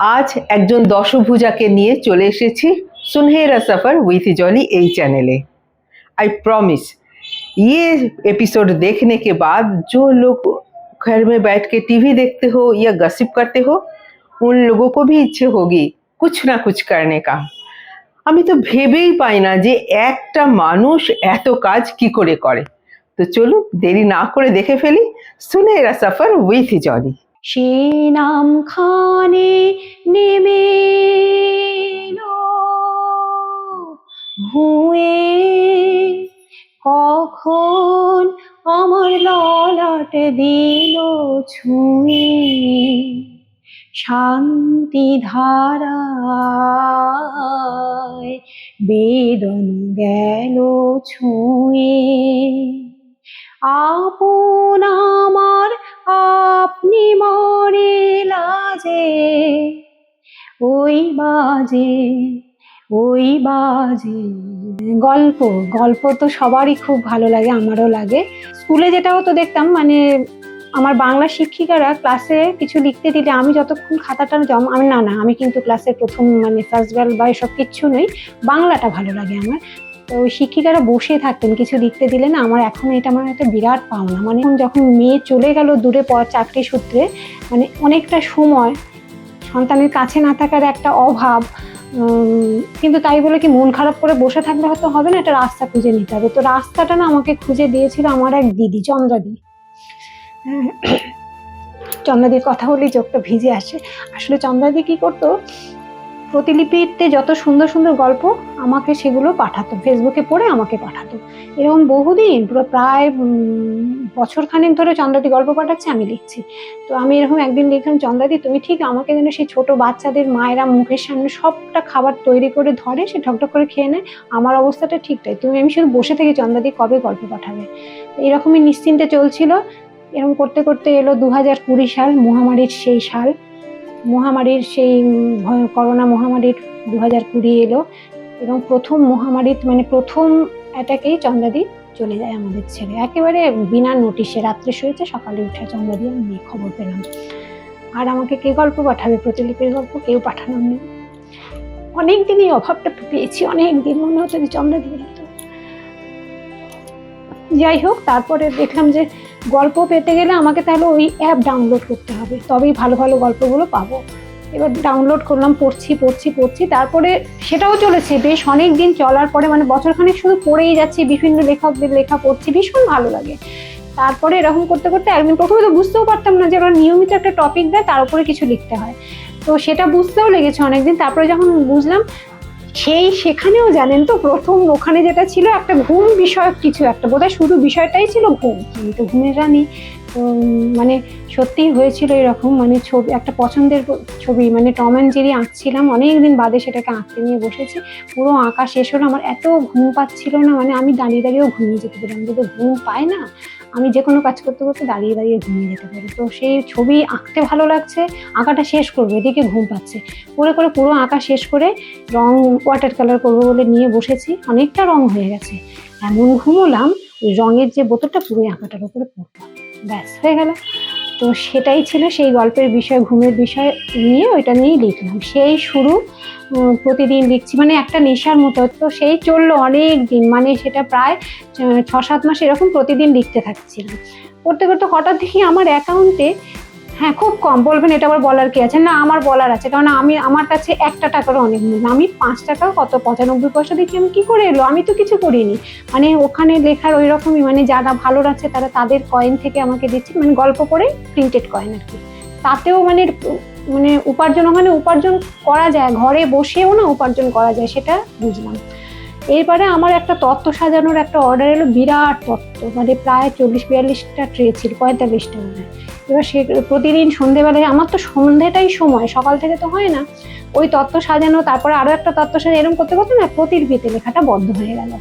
আজ একজন দশভুজাকে নিয়ে চলে এসেছি সুনহেরা সফর উইথ জলি এই চ্যানেলে। আই প্রমিস ইয়ে এপিসোড দেখনে কে বাদ जो লোক ঘর में बैठ के टीवी देखते हो या गसिप करते हो उन लोगों को भी ইচ্ছে होगी कुछ না कुछ करने का আমি তো ভেবেই পাই না যে একটা মানুষ এত কাজ কি করে করে। তো চলুন দেরি না করে দেখে ফেলি সুনেরা সফর উইথ জলি। সে নাম খানে নেমে ভুয়ে কখন আমার ললাট দিল ছুঁয়ে। শান্তি ধারায় বেদন গেল ছুঁয়ে। আপন আমার আপনি মরে লাজে, ওই বাজে ওই বাজে। গল্প গল্প তো সবারই খুব ভালো লাগে, আমারও লাগে। স্কুলে যেটা হতো দেখতাম মানে আমার বাংলা শিক্ষিকারা ক্লাসে কিছু লিখতে দিলে আমি যতক্ষণ খাতাটা জমা, আমি না না, আমি কিন্তু ক্লাসের প্রথম মানে ফার্স্ট গার্ল বা এসব কিচ্ছু নই, বাংলাটা ভালো লাগে আমার। তো শিক্ষিকারা বসে থাকতেন কিছু লিখতে দিলে না আমার এখন এটা আমার একটা বিরাট পাওনা। মানে যখন মেয়ে চলে গেল দূরে পর চাকরি সূত্রে মানে অনেকটা সময় সন্তানের কাছে না থাকার একটা অভাব কিন্তু তাই বলে কি মন খারাপ করে বসে থাকলে হয়তো হবে না একটা রাস্তা খুঁজে নিতে হবে। তো রাস্তাটা না আমাকে খুঁজে দিয়েছিল আমার এক দিদি চন্দ্রাদি। হ্যাঁ, চন্দ্রাদির কথা বলেই চোখটা ভিজে আসে। আসলে চন্দ্রাদি কি করতো প্রতিলিপিতে যত সুন্দর সুন্দর গল্প আমাকে সেগুলো পাঠাতো ফেসবুকে পড়ে আমাকে পাঠাতো। এরকম বহুদিন, পুরো প্রায় বছরখানেক ধরে চন্দ্রাদি গল্প পাঠাচ্ছে, আমি লিখছি। তো আমি এরকম একদিন লিখলাম, চন্দ্রাদি, তুমি ঠিক আমাকে যেন সেই ছোট বাচ্চাদের, মায়েরা মুখের সামনে সবটা খাবার তৈরি করে ধরে, সে ঠকঠক করে খেয়ে নেয়, আমার অবস্থাটা ঠিক তাই। তুমি, আমি শুধু বসে থেকে চন্দ্রাদি কবে গল্প পাঠাবে? এরকমই নিশ্চিন্তে চলছিল। এরকম করতে করতে এলো দু হাজার কুড়ি সাল, মহামারীর সেই সাল। মহামারীর সেই করোনা মহামারীর দু হাজার কুড়ি এলো এবং প্রথম মহামারীর মানে প্রথম অ্যাটাকেই চন্দ্রাদি চলে যায় আমাদের ছেড়ে। একেবারে বিনা নোটিশে রাত্রে শুয়েছে, সকালে উঠে চন্দ্রাদি আমি খবর পেলাম। আর আমাকে কে গল্প পাঠাবে? প্রতিলিপির গল্প কেউ পাঠানো নেই। অনেক দিন এই অভাবটা পেয়েছি, অনেক দিন মনে হতো যে চন্দ্রাদি যাই হোক, তারপরে দেখলাম যে গল্প পেতে গেলে আমাকে তাহলে ওই অ্যাপ ডাউনলোড করতে হবে। তবেই ভালো ভালো গল্পগুলো পাবো। এবার ডাউনলোড করলাম, পড়ছি পড়ছি পড়ছি, তারপরে সেটাও চলেছে। বেশ অনেক দিন চলার পরে মানে বছরখানেক শুধু পড়েই যাচ্ছি, বিভিন্ন লেখকদের লেখা পড়ছি, ভীষণ ভালো লাগে। তারপরে এরকম করতে করতে একদিন প্রথমে তো বুঝতেও পারতাম না যে ওরা নিয়মিত একটা টপিক দেয়, তার উপরে কিছু লিখতে হয়। তো সেটা বুঝতেও লেগেছে অনেকদিন। তারপরে যখন বুঝলাম সেই সেখানেও জানেন তো, প্রথম ওখানে যেটা ছিল একটা ঘুম বিষয়ক কিছু একটা। বোধহয় শুধু বিষয়টাই ছিল ঘুম। আমি তো ঘুমের রানী মানে সত্যিই হয়েছিল এরকম মানে ছবি, একটা পছন্দের ছবি। মানে টম অ্যান্ড জেরি আঁকছিলাম অনেক দিন বাদে সেটাকে আঁকতে নিয়ে বসেছি। পুরো আঁকা শেষ হলো, আমার এত ঘুম পাচ্ছিল না মানে আমি দাঁড়িয়ে দাঁড়িয়েও ঘুমিয়ে যেতে পারি আমি যদি ঘুম পাই না? আমি যে কোনো কাজ করতে করতে দাঁড়িয়ে দাঁড়িয়ে ঘুমিয়ে যেতে পারি। তো সেই ছবি আঁকতে ভালো লাগছে, আঁকাটা শেষ করব, এদিকে ঘুম পাচ্ছে। করে করে পুরো আঁকা শেষ করে রং ওয়াটার কালার করব বলে নিয়ে বসেছি, অনেকটা রং হয়ে গেছে। এমন ঘুমোলাম রঙের যে বোতলটা পুরো আঁকাটার উপরে পড়লাম ব্যাস, হয়ে গেল। তো সেটাই ছিল সেই গল্পের বিষয়, ঘুমের বিষয় নিয়ে ওইটা নিয়েই লিখলাম। সেই শুরু প্রতিদিন লিখছি মানে একটা নেশার মতো। তো সেই চলল অনেক দিন মানে সেটা প্রায় ছ সাত মাস এরকম প্রতিদিন লিখতে থাকছিলাম। করতে করতে হঠাৎ দেখি আমার অ্যাকাউন্টে হ্যাঁ খুব কম। বলবেন, এটা আবার বলার কি আছে? না, আমার বলার আছে। কারণ আমি, আমার কাছে একটা টাকারও অনেক মূল্য আমি পাঁচ টাকা কত, পঁচানব্বই পয়সা দেখি আমি কি করে এলো? আমি তো কিছু করিনি। মানে ওখানে লেখার ওই রকমই মানে যারা ভালো আছে তারা তাদের কয়েন থেকে আমাকে দিচ্ছে মানে গল্প করে প্রিন্টেড কয়েন আর কি। তাতেও মানে মানে উপার্জন, ওখানে উপার্জন করা যায়, ঘরে বসেও না উপার্জন করা যায়, সেটা বুঝলাম। এরপরে আমার একটা তত্ত্ব সাজানোর একটা অর্ডার এলো, বিরাট তত্ত্ব। মানে প্রায় চল্লিশ বিয়াল্লিশটা ট্রে ছিল, পঁয়তাল্লিশটা মনে হয়। এবার সে প্রতিদিন সন্ধেবেলায় আমার তো সন্ধেটাই সময়, সকাল থেকে তো হয় না। ওই তত্ত্ব সাজানো, তারপরে আরও একটা তত্ত্ব সাজানো এরকম করতে করতে না প্রতিলিপিতে লেখাটা বন্ধ হয়ে গেল।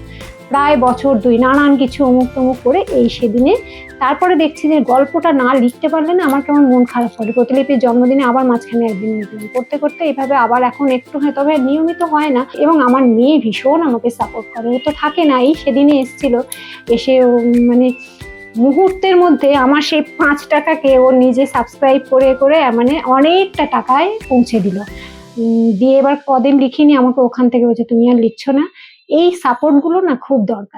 প্রায় বছর দুই নানান কিছু অমুক তমুক করে এই সেদিনে তারপরে দেখছি যে গল্পটা না লিখতে পারলে না আমার কেমন মন খারাপ করে প্রতিলিপির জন্মদিনে আবার মাঝখানে একদিন লিখলাম করতে করতে এইভাবে আবার এখন একটু হয় তবে নিয়মিত হয় না এবং আমার মেয়ে ভীষণ আমাকে সাপোর্ট করে। ও তো থাকে না, এই সেদিনে এসেছিল। এসে মানে মুহূর্তের মধ্যে আমার সেই পাঁচ টাকাকে ও নিজে সাবস্ক্রাইব করে করে মানে অনেকটা টাকায় পৌঁছে দিল। দিয়ে এবার কদিন লিখিনি, আমাকে ওখান থেকে বলছে, তুমি আর লিখছো না। এই সাপোর্টগুলো না খুব দরকার।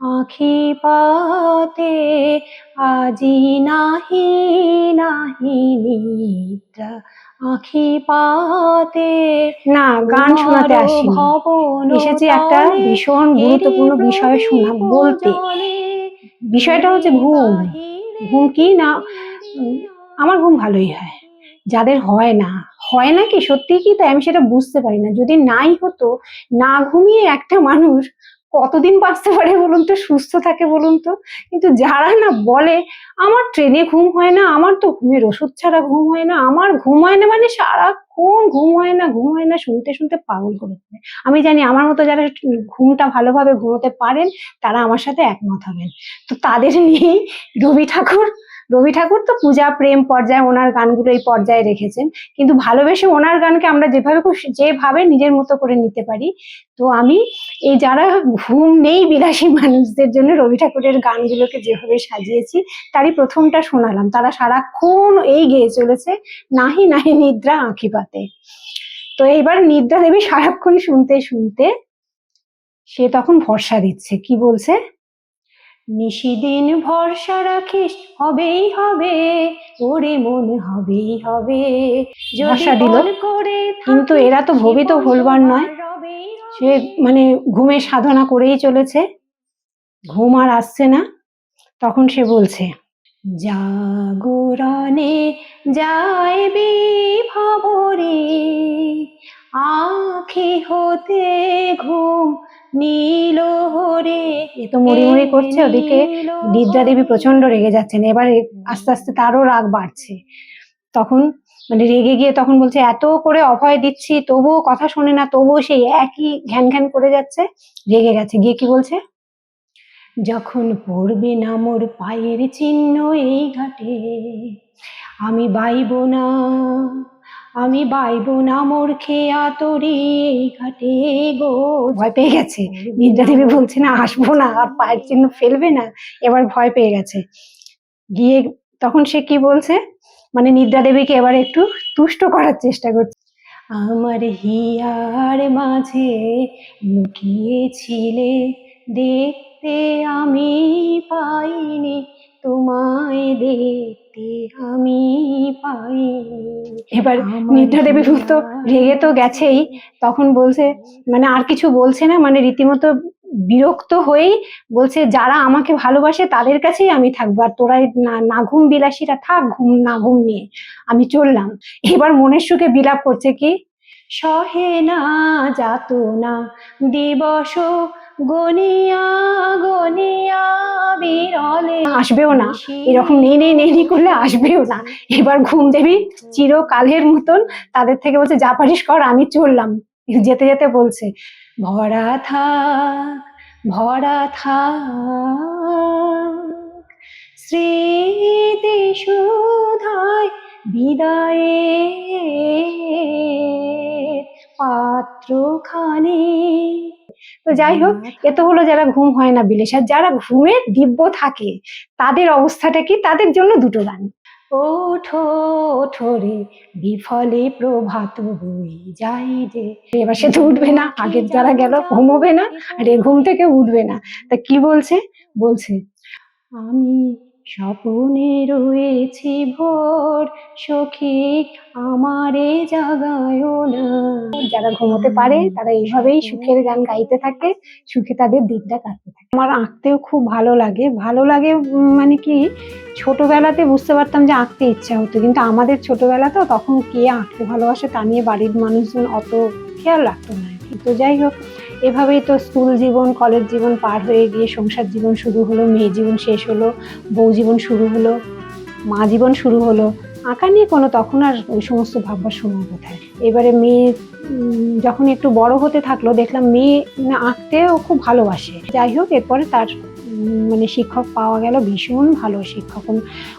আখি পাতে। আজি নাহি নাহি নিদ্রা আখি পাতে না গান শোনাতে আসিনি। এসেছি একটা ভীষণ গুরুত্বপূর্ণ বিষয় শোনা বলতে। বিষয়টা হচ্ছে ঘুম। ঘুম কি না? আমার ঘুম ভালোই হয়। যাদের হয় না। হয় না কি? সত্যি কি তাই? আমি সেটা বুঝতে পারি না। যদি নাই হতো না ঘুমিয়ে একটা মানুষ কতদিন বাঁচতে পারে বলুন তো, সুস্থ থাকে বলুন তো কিন্তু যারা না বলে, আমার ট্রেনে ঘুম হয় না, আমার তো ঘুমের ওষুধ ছাড়া ঘুম হয় না, আমার ঘুম হয় না মানে সারাক্ষণ ঘুম হয় না, ঘুম হয় না, শুনতে শুনতে পাগল করে দেবে। আমি জানি আমার মতো যারা ঘুমটা ভালোভাবে ঘুমোতে পারেন, তারা আমার সাথে একমত হবেন তো তাদের নিয়েই রবি ঠাকুর রবি ঠাকুর তো পূজা, প্রেম পর্যায়ে ওনার গানগুলো এই পর্যায়ে রেখেছেন। কিন্তু ভালোবেসে ওনার গানকে আমরা যেভাবে খুশি- যেভাবে নিজের মতো করে নিতে পারি, তো আমি এই যারা ঘুম নেই বিলাসী মানুষদের জন্য রবি ঠাকুরের গানগুলোকে যেভাবে সাজিয়েছি, তারই প্রথমটা শোনালাম। তারা সারাক্ষণ এই গেয়ে চলেছে, নাহি নাহি নিদ্রা আঁখি পাতে। তো এইবার নিদ্রা দেবী সারাক্ষণ শুনতে শুনতে সে তখন ভরসা দিচ্ছে, কি বলছে? নিশিদিন ভরসা রাখিস হবেই হবে ওরে মন হবেই হবে। ভরসা দিল কিন্তু এরা তো ভবিত ভুলবার নয়। সে মানে ঘুমে সাধনা করেই চলেছে ঘুম আর আসছে না। তখন সে বলছে জাগরণে যায় বিভাবরে আখি হতে ঘুম নীল হরে এ তো মুড়ি মুড়ি করছে ওদিকে। নিদ্রা দেবী প্রচণ্ড রেগে যাচ্ছেন। এবারে আস্তে আস্তে তারও রাগ বাড়ছে। তখন মানে রেগে গিয়ে তখন বলছে এত করে অভয় দিচ্ছি তবুও কথা শোনে না তবুও সেই একই ঘ্যান ঘ্যান করে যাচ্ছে। রেগে গেছে। গিয়ে কি বলছে? যখন পড়বে না মোর পায়ের চিহ্ন এই ঘাটে আমি বাইব না। আমি বাইব না মোর খেয়া তরি এই ঘাটে গো। ভয় পেয়ে গেছে। নিদ্রা দেবী বলছে, না, আসব না, আর পায়ের চিহ্ন ফেলবে না। এবার ভয় পেয়ে গেছে। গিয়ে তখন সে কি বলছে? মানে নিদ্রা দেবীকে এবার একটু তুষ্ট করার চেষ্টা করছে। আমার হিয়ার মাঝে লুকিয়েছিলে, দেখতে আমি পাইনি, তোমায় দেখতে আমি এবার নিদ্রা দেবী তো রেগে তো গেছেই তখন বলছে মানে আর কিছু বলছে না মানে রীতিমতো বিরক্ত হয়েই বলছে যারা আমাকে ভালোবাসে তাদের কাছেই আমি থাকব আর তোরা না- না ঘুম বিলাসীরা থাক ঘুম না ঘুম নিয়ে আমি চললাম। এবার মনের সুখে বিলাপ করছে কি? সহে না যাত না দিবস গনিয়া গনিয়া বিরলে আসবেও না। এরকম নেই নেই নেই নেই করলে আসবেও না। এবার ঘুম দেবী চিরকালের মতন তাদের থেকে বলছে যা পারিস কর আমি চললাম। যেতে যেতে বলছে ভরা থাক ভরা থাক। স্মৃতি সুধায় বিদায়ে পাত্রখানি তো যাই হোক এত হলো যারা ঘুম হয় না বিলেস আর যারা ঘুমে দিব্য থাকে তাদের অবস্থাটা কি? তাদের জন্য দুটো গান ওঠো ওঠো রে বিফলে প্রভাত বই যাই রে। এবার সে তো উঠবে না আগের যারা গেল ঘুমোবে না আর এ ঘুম থেকে উঠবে না। তা কি বলছে? বলছে আমি স্বপনে রয়েছি ভোর সখী আমারে জাগায় না। যারা ঘুমোতে পারে তারা এইভাবেই সুখের গান গাইতে থাকে সুখে তাদের দিনটা কাটতে থাকে। আমার আঁকতেও খুব ভালো লাগে। ভালো লাগে মানে কি ছোটবেলাতে বুঝতে পারতাম যে আঁকতে ইচ্ছা হতো কিন্তু আমাদের ছোটবেলাতেও তখন কে আঁকতে ভালোবাসে তা নিয়ে বাড়ির মানুষজন অত খেয়াল রাখতো না। তো যাই হোক এভাবেই তো স্কুল জীবন, কলেজ জীবন পার হয়ে গিয়ে সংসার জীবন শুরু হলো, মেয়ে জীবন শেষ হলো, বউ জীবন শুরু হলো, মা জীবন শুরু হলো। আঁকা নিয়ে কোনো তখন আর ওই সমস্ত ভাববার সময় কোথায়? এবারে মেয়ে যখন একটু বড় হতে থাকল, দেখলাম মেয়ে আঁকতেও খুব ভালোবাসে। যাই হোক, এরপরে তার মানে শিক্ষক পাওয়া গেল, ভীষণ ভালো শিক্ষক।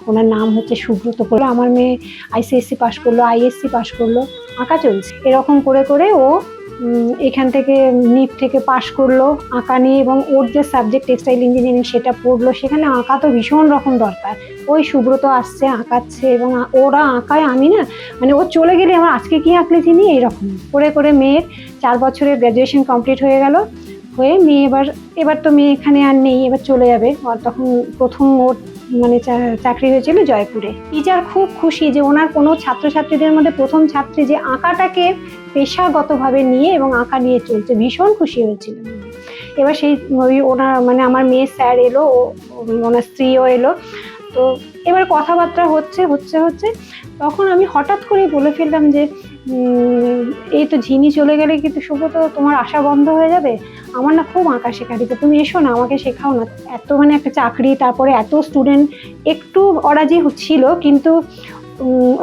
ওনার নাম হচ্ছে সুব্রত করল আমার মেয়ে আইসিএসসি পাশ করল, আইএসসি পাশ করল, আঁকা চলছে। এরকম করে করে ও এখান থেকে নিট থেকে পাশ করল আঁকা নিয়ে এবং ওর যে সাবজেক্ট টেক্সটাইল ইঞ্জিনিয়ারিং সেটা পড়ল, সেখানে আঁকা তো ভীষণ রকম দরকার। ওই সুব্রত আসছে, আঁকাচ্ছে এবং ওরা আঁকায়, আমি না মানে ও চলে গেলে আমার আজকে কি আঁকলে চিনি? এইরকম। করে করে মেয়ের চার বছরের গ্র্যাজুয়েশন কমপ্লিট হয়ে গেল। হয়ে মেয়ে এবার এবার তো মেয়ে এখানে আর নেই, এবার চলে যাবে। আর তখন প্রথম ওর মানে চাকরি হয়েছিল জয়পুরে। টিচার খুব খুশি যে ওনার কোনো ছাত্রছাত্রীদের মধ্যে প্রথম ছাত্রী যে আঁকাটাকে পেশাগতভাবে নিয়ে এবং আঁকা নিয়ে চলছে, ভীষণ খুশি হয়েছিল। এবার সেই ওই ওনার মানে আমার মেয়ে স্যার এলো ওনার স্ত্রীও এলো। তো এবার কথাবার্তা হচ্ছে হচ্ছে হচ্ছে। তখন আমি হঠাৎ করে বলে ফেললাম যে এই তো ঝিনি চলে গেলে কিন্তু শুভ তো তোমার আশা বন্ধ হয়ে যাবে। আমার না খুব আঁকা শেখা দিতে তুমি এসো না, আমাকে শেখাও না। এত মানে একটা চাকরি, তারপরে এত স্টুডেন্ট একটু অরাজি ছিল, কিন্তু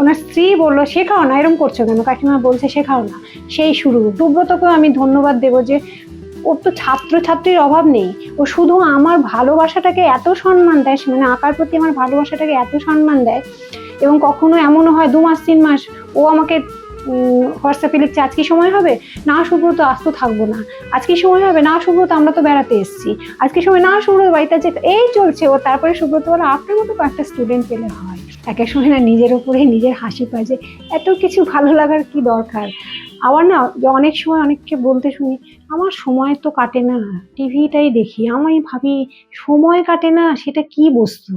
ওনার স্ত্রী বলল, শেখাও না এরকম করছ কেন? কাকিমা বলছে শেখাও না। সেই শুরু। সুব্রতকেও আমি ধন্যবাদ দেবো যে ওর তো ছাত্রছাত্রীর অভাব নেই। ও শুধু আমার ভালোবাসাটাকে এত সম্মান দেয় মানে আঁকার প্রতি আমার ভালোবাসাটাকে এত সম্মান দেয় এবং কখনো এমনও হয় দু মাস, তিন মাস ও আমাকে হোয়াটসঅ্যাপে লিখছে, আজকে সময় হবে? না, সুব্রত, আজ তো থাকব না। আজকে সময় হবে? না, সুব্রত, আমরা তো বেড়াতে এসেছি। আজকে সময়? না, সুব্রত, বাড়িতে আছে। এই চলছে। ও তারপরে সুব্রত বলে, আপনার মতো কয়েকটা স্টুডেন্ট পেলে হয়। এক এক সময় না নিজের ওপরেই নিজের হাসি পায় যে, এত কিছু ভালো লাগার কি দরকার? আবার না, অনেক সময় অনেককে বলতে শুনি, আমার সময় তো কাটে না, টিভিটাই দেখি। আমি ভাবি, সময় কাটে না, সেটা কি বস্তু?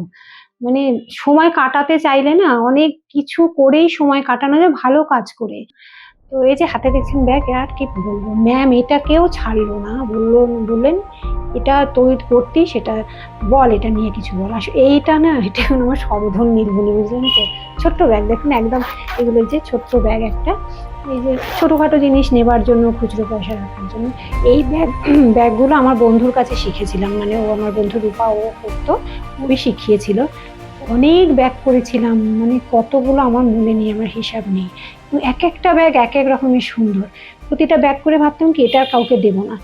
মানে সময় কাটাতে চাইলে না, অনেক কিছু করেই সময় কাটানো যায়, ভালো কাজ করে। তো এই যে হাতে দেখছেন ব্যাগ, আর কি বলব? ম্যাম এটা কেউ ছাড়লো না। বলল, বললেন, এটা তৈরি করতি সেটা বল, এটা নিয়ে কিছু বল। আস, এইটা না, এটা এখন আমার সরধন নির্ভুলি বুঝলেন তো? ছোট্ট ব্যাগ, দেখুন, একদম এগুলো যে ছোট্ট ব্যাগ একটা, এই যে ছোটোখাটো জিনিস নেবার জন্য, খুচরো পয়সা রাখার জন্য। এই ব্যাগ, ব্যাগগুলো আমার বন্ধুর কাছে শিখেছিলাম মানে ও আমার বন্ধু রূপা, ও করতো, ওই শিখিয়েছিল। অনেক ব্যাগ করেছিলাম মানে কতগুলো আমার মনে নেই, আমার হিসাব নেই। এক একটা ব্যাগ এক এক রকমের সুন্দর। প্রতিটা ব্যাগ করে ভাবতাম কি এটা কাউকে দেবো না।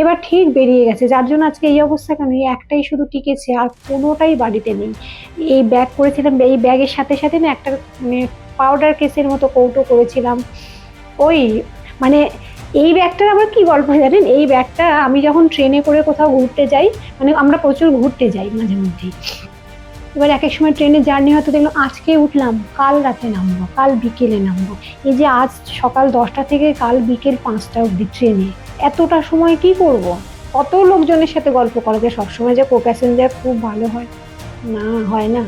এবার ঠিক বেরিয়ে গেছে, যার জন্য আজকে এই অবস্থা কেন? এই একটাই শুধু টিকেছে, আর কোনোটাই বাড়িতে নেই। এই ব্যাগ করেছিলাম, এই ব্যাগের সাথে সাথে না একটা মানে পাউডার কেসের মতো কৌটো করেছিলাম। ওই মানে এই ব্যাগটার আবার কি গল্প জানেন? এই ব্যাগটা আমি যখন ট্রেনে করে কোথাও ঘুরতে যাই মানে আমরা প্রচুর ঘুরতে যাই মাঝে মধ্যেই। এবার এক এক সময় ট্রেনে জার্নি হয়তো দেখল আজকে উঠলাম, কাল রাতে নামবো, কাল বিকেলে নামবো। এই যে আজ সকাল দশটা থেকে কাল বিকেল পাঁচটা অবধি ট্রেনে, এতটা সময় কি করব। কত লোকজনের সাথে গল্প করা যায়? সবসময় যে কো প্যাসেঞ্জার খুব ভালো হয়, না হয় না।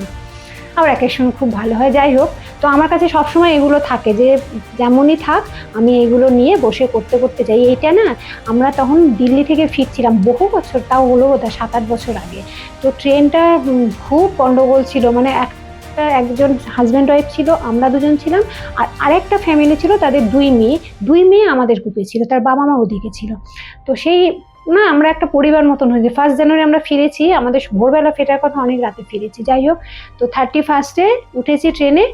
আবার একের সঙ্গে খুব ভালো হয়, যাই হোক। তো আমার কাছে সবসময় এগুলো থাকে যে, যেমনই থাক, আমি এগুলো নিয়ে বসে করতে করতে যাই। এইটা না, আমরা তখন দিল্লি থেকে ফিরছিলাম বহু বছর, তাও হলো বোধহয় সাত আট বছর আগে। তো ট্রেনটা খুব গণ্ডগোল ছিল। মানে একটা, একজন হাজব্যান্ড ওয়াইফ ছিল, আমরা দুজন ছিলাম, আর আরেকটা ফ্যামিলি ছিল তাদের দুই মেয়ে। দুই মেয়ে আমাদের গ্রুপে ছিল, তার বাবা মা ওদিকে ছিল। তো সেই না, আমরা একটা পরিবার মতন হয়েছে। ফার্স্ট জানুয়ারি আমরা ফিরেছি, আমাদের ভোরবেলা ফেরার কথা অনেক রাতে ফিরেছি। যাই হোক, তো থার্টি ফার্স্টে উঠেছি ট্রেনে,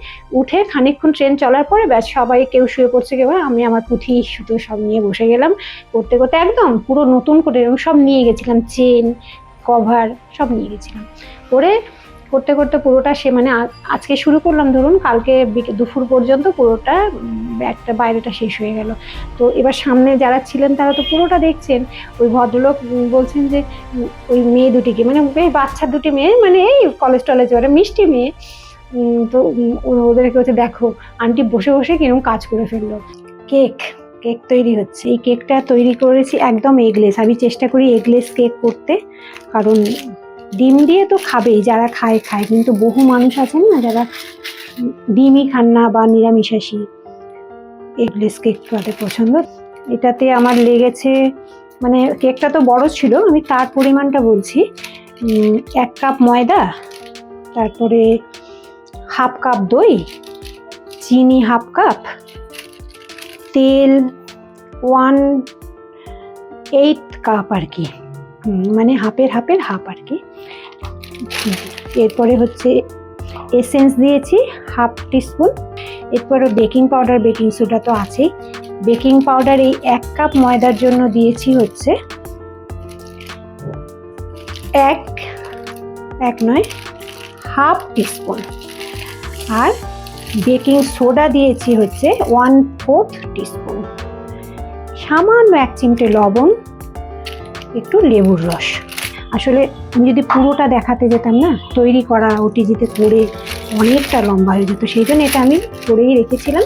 উঠে খানিকক্ষণ ট্রেন চলার পরে ব্যাস সবাই কেউ শুয়ে পড়ছে কেউ আমি আমার পুঁথি সুতো সব নিয়ে বসে গেলাম। করতে করতে একদম পুরো নতুন করে সব নিয়ে গেছিলাম চেন কভার সব নিয়ে গেছিলাম। করে করতে করতে পুরোটা সে মানে আজকে শুরু করলাম ধরুন, কালকে দুপুর পর্যন্ত পুরোটা ব্যাগটা বাইরেটা শেষ হয়ে গেল। তো এবার সামনে যারা ছিলেন তারা তো পুরোটা দেখছেন। ওই ভদ্রলোক বলছেন যে ওই মেয়ে দুটিকে মানে এই বাচ্চা দুটি মেয়ে মানে এই কলেজ টলেজ, ওরা মিষ্টি মেয়ে। তো ওদেরকে হচ্ছে দেখো, আন্টি বসে বসে কীরকম কাজ করে ফেলল। কেক কেক তৈরি হচ্ছে। এই কেকটা তৈরি করেছি একদম এগলেস আমি চেষ্টা করি এগলেস কেক করতে। কারণ ডিম দিয়ে তো খাবেই, যারা খায় খায়। কিন্তু বহু মানুষ আছেন না, যারা ডিমই খান না বা নিরামিষাশী। এগলেস কেক তাদের পছন্দ। এটাতে আমার লেগেছে মানে কেকটা তো বড় ছিল, আমি তার পরিমাণটা বলছি। এক কাপ ময়দা, তারপরে হাফ কাপ দই, চিনি হাফ কাপ, তেল, ওয়ান এইট কাপ আর কি। মানে হাফের হাফের হাফ আর কি। এরপরে হচ্ছে এসেন্স দিয়েছি হাফ টিস্পুন এরপরে বেকিং পাউডার বেকিং সোডা তো আছেই। বেকিং পাউডার এই এক কাপ ময়দার জন্য দিয়েছি হচ্ছে এক এক নয় হাফ টিস্পুন আর বেকিং সোডা দিয়েছি হচ্ছে ওয়ান ফোর্থ টিস্পুন সামান্য এক চিমটে লবণ, একটু লেবুর রস। আসলে আমি যদি পুরোটা দেখাতে যেতাম না, তৈরি করা ওটিজিতে করে অনেকটা লম্বা হয়ে যেত, সেই জন্য এটা আমি করেই রেখেছিলাম।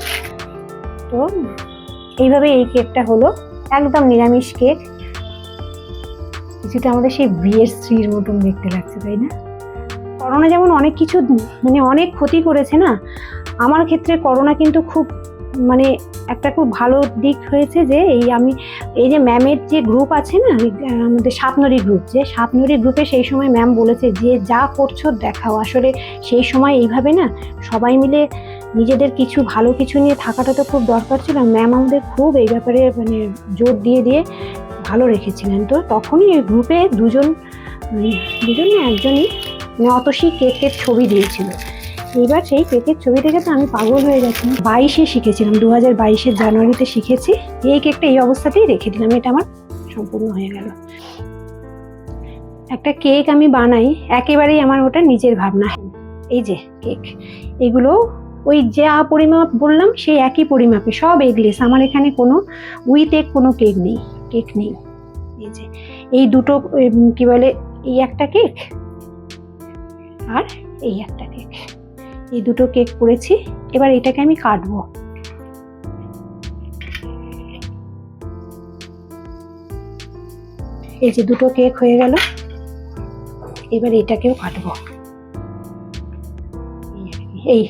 তো এইভাবে এই কেকটা হলো একদম নিরামিষ কেক। কিছুটা আমাদের সেই বিয়ের স্ত্রীর মতন দেখতে লাগছে, তাই না? করোনা যেমন অনেক কিছু মানে অনেক ক্ষতি করেছে না, আমার ক্ষেত্রে করোনা কিন্তু খুব মানে একটা খুব ভালো দিক হয়েছে যে এই আমি, এই যে ম্যামের যে গ্রুপ আছে না আমাদের সাতনরি গ্রুপ যে সাতনরি গ্রুপে সেই সময় ম্যাম বলেছে যে যা করছ দেখাও। আসলে সেই সময় এইভাবে না সবাই মিলে নিজেদের কিছু ভালো কিছু নিয়ে থাকাটা তো খুব দরকার ছিল। ম্যাম আমাদের খুব এই ব্যাপারে মানে জোর দিয়ে দিয়ে ভালো রেখেছিলেন। তো তখনই গ্রুপে দুজন দুজন না একজনই মানে অতসী কেকের ছবি দিয়েছিল। এবার সেই কেকের ছবি দেখে তো আমি পাগল হয়ে গেছি। বাইশে শিখেছিলাম দু হাজার বাইশের জানুয়ারিতে শিখেছি। এই কেকটা এই অবস্থাতেই রেখে দিলাম, এটা আমার সম্পূর্ণ হয়ে গেল। একটা কেক আমি বানাই, একেবারেই আমার ওটা নিজের ভাবনা। এই যে কেক, এগুলো ওই যা পরিমাপ বললাম, সেই একই পরিমাপে, সব এগলেস। আমার এখানে কোনো উইথ এগ কোনো কেক নেই কেক নেই। এই যে, এই দুটো কি বলে, এই একটা কেক আর এই একটা কেক। এই দুটো কেক করেছি, এবার এটাকে আমি কাটবো। এই যে দুটো কেক হয়ে গেল, এবার এটাকেও কাটবো। এই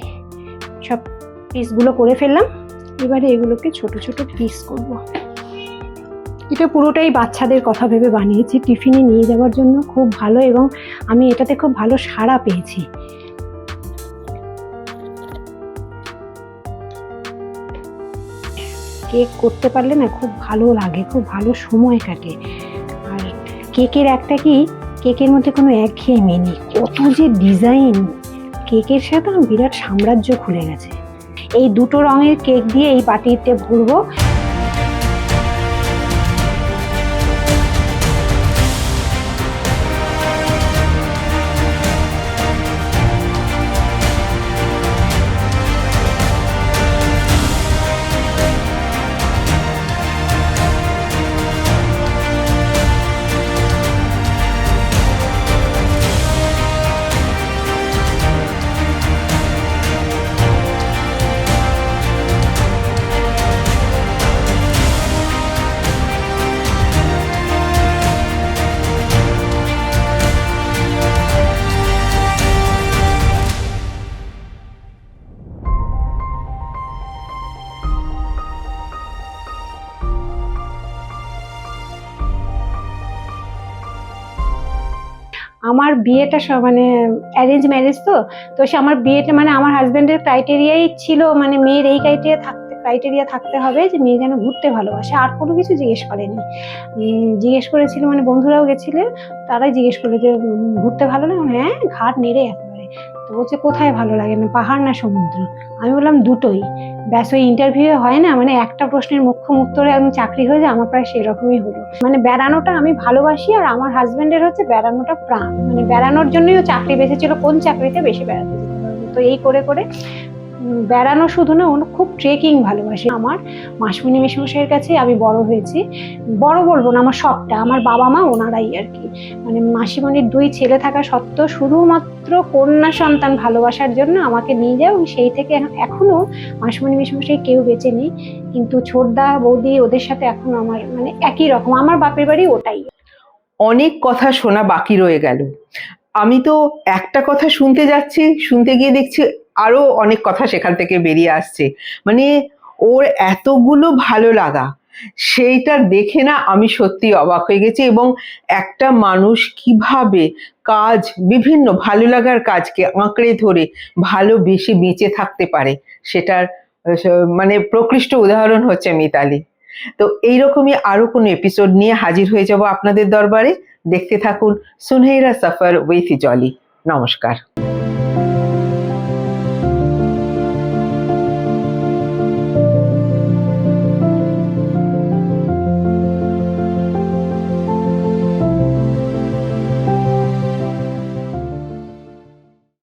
সব পিসগুলো করে ফেললাম, এবারে এগুলোকে ছোট ছোট পিস করব। এটা পুরোটাই বাচ্চাদের কথা ভেবে বানিয়েছি, টিফিনে নিয়ে যাওয়ার জন্য খুব ভালো এবং আমি এটাতে খুব ভালো সাড়া পেয়েছি। কেক করতে পারলে না খুব ভালো লাগে, খুব ভালো সময় কাটে। আর কেকের একটা কি কেকের মধ্যে কোনো একঘেয়েমি নেই। কত যে ডিজাইন কেকের সাথে বিরাট সাম্রাজ্য খুলে গেছে। এই দুটো রঙের কেক দিয়ে এই পাটিতে ভরবো। আমার বিয়েটা মানে অ্যারেঞ্জ ম্যারেজ তো তো সে আমার বিয়েটা মানে আমার হাজব্যান্ডের ক্রাইটেরিয়াই ছিল মানে মেয়ের এই ক্রাইটেরিয়া থাকতে ক্রাইটেরিয়া থাকতে হবে যে মেয়ে যেন ঘুরতে ভালোবাসে। আর কোনো কিছু জিজ্ঞেস করেনি। জিজ্ঞেস করেছিল মানে বন্ধুরাও গেছিলে, তারাই জিজ্ঞেস করল যে ঘুরতে ভালো না? হ্যাঁ ঘাট নেড়ে একেবারে তো বলছে কোথায় ভালো লাগে না, পাহাড় না সমুদ্র? আমি বললাম দুটোই। ব্যাস, ওই ইন্টারভিউ হয় না? মানে একটা প্রশ্নের মুখ্য উত্তরে আমি চাকরি হয়ে যায় আমার প্রায় সেরকমই হলো। মানে বেড়ানোটা আমি ভালোবাসি আর আমার হাজব্যান্ডের হচ্ছে বেড়ানোটা প্রাণ। মানে বেড়ানোর জন্যই ও চাকরি বেঁচেছিল, কোন চাকরিতে বেশি বেড়াতে যেতে পারব? তো এই করে করে বেড়ানো শুধু না ও খুব ট্রেকিং ভালোবাসে আমার। মাসমণি মেসমশাইয়ের কাছে আমি বড় হয়েছি। বড় বলব না, আমার সবটা, আমার বাবা মা ওনারাই আর কি। মানে মাসিমণির দুই ছেলে থাকা সত্ত্বেও শুধুমাত্র কন্যা সন্তান ভালোবাসার জন্য আমাকে নিয়ে এবং সেই থেকে এখনও এখনও মাসমণি মেসমশাই কেউ বেঁচে নেই। কিন্তু ছোটদা বৌদি ওদের সাথে এখন আমার মানে একই রকম, আমার বাপের বাড়ি ওটাই। অনেক কথা শোনা বাকি রয়ে গেল। আমি তো একটা কথা শুনতে যাচ্ছি, শুনতে গিয়ে দেখছি আরও অনেক কথা সেখান থেকে বেরিয়ে আসছে। মানে ওর এতগুলো ভালো লাগা, সেইটা দেখে না আমি সত্যি অবাক হয়ে গেছি এবং একটা মানুষ কীভাবে কাজ, বিভিন্ন ভালো লাগার কাজকে আঁকড়ে ধরে ভালোবেসে বেঁচে থাকতে পারে, সেটার মানে প্রকৃষ্ট উদাহরণ হচ্ছে মিতালি। তো এইরকমই আরও কোনো এপিসোড নিয়ে হাজির হয়ে যাব আপনাদের দরবারে। দেখতে থাকুন সুনহেরা সফর উইথ জলি। নমস্কার।